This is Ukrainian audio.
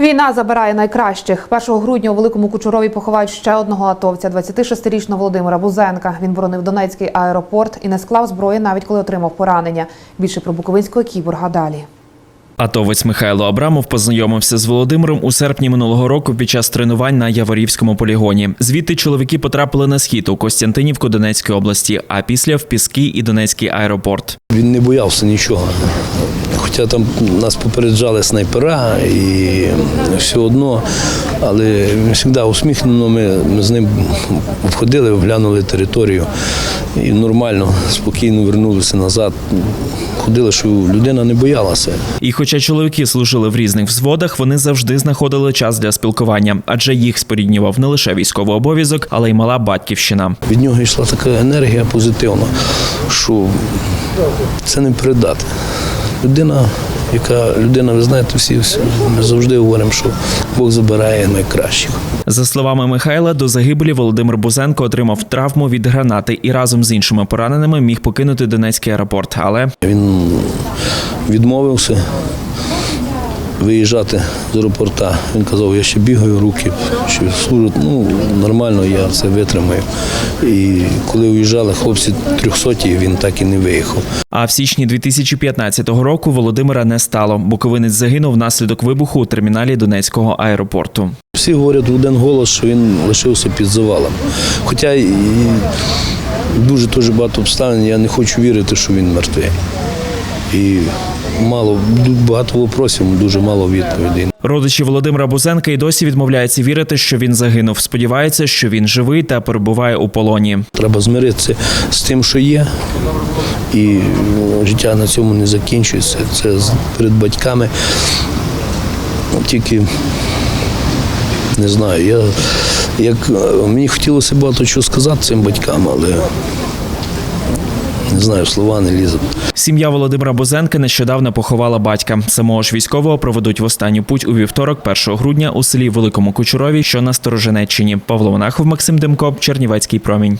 Війна забирає найкращих. 1 грудня у Великому Кучурові поховають ще одного атовця, 26-річного Володимира Бузенка. Він боронив Донецький аеропорт і не склав зброї, навіть коли отримав поранення. Більше про буковинського кіборга далі. Атовець Михайло Абрамов познайомився з Володимиром у серпні минулого року під час тренувань на Яворівському полігоні. Звідти чоловіки потрапили на схід у Костянтинівку Донецької області, а після в Піски і Донецький аеропорт. Він не боявся нічого. Хоча там нас попереджали снайпера і все одно, але він завжди усміхнено. Ми, ми з ним входили, оглянули територію і нормально, спокійно вернулися назад. Ходили, що людина не боялася. І хоча чоловіки служили в різних взводах, вони завжди знаходили час для спілкування, адже їх споріднював не лише військовий обов'язок, але й мала батьківщина. Від нього йшла така енергія позитивна, що це не передати. Людина, яка людина, ви знаєте, всі всі- ми завжди говоримо, що Бог забирає найкращих. За словами Михайла, до загибелі Володимир Бузенко отримав травму від гранати і разом з іншими пораненими міг покинути Донецький аеропорт. Але Він відмовився виїжджати з аеропорта. Він казав, я ще бігаю руки, що служу, ну нормально, я це витримаю. І коли уїжджали хлопці трьохсоті, він так і не виїхав. А в січні 2015 року Володимира не стало. Буковинець загинув внаслідок вибуху у терміналі Донецького аеропорту. Всі говорять в один голос, що він лишився під завалом. Хоча і дуже дуже багато обставин, я не хочу вірити, що він мертвий. І мало, багато вопросів, дуже мало відповідей. Родичі Володимира Бузенка і досі відмовляються вірити, що він загинув. Сподіваються, що він живий та перебуває у полоні. Треба змиритися з тим, що є, і ну, життя на цьому не закінчується. Це перед батьками. Тільки не знаю, я як мені хотілося багато чого сказати цим батькам, але не знаю, слова не лізуть. Сім'я Володимира Бозенка нещодавно поховала батька. Самого ж військового проведуть в останню путь у вівторок, 1 грудня, у селі Великому Кучурові, що на Стороженеччині. Павло Монахов, Максим Демко, Чернівецький промінь.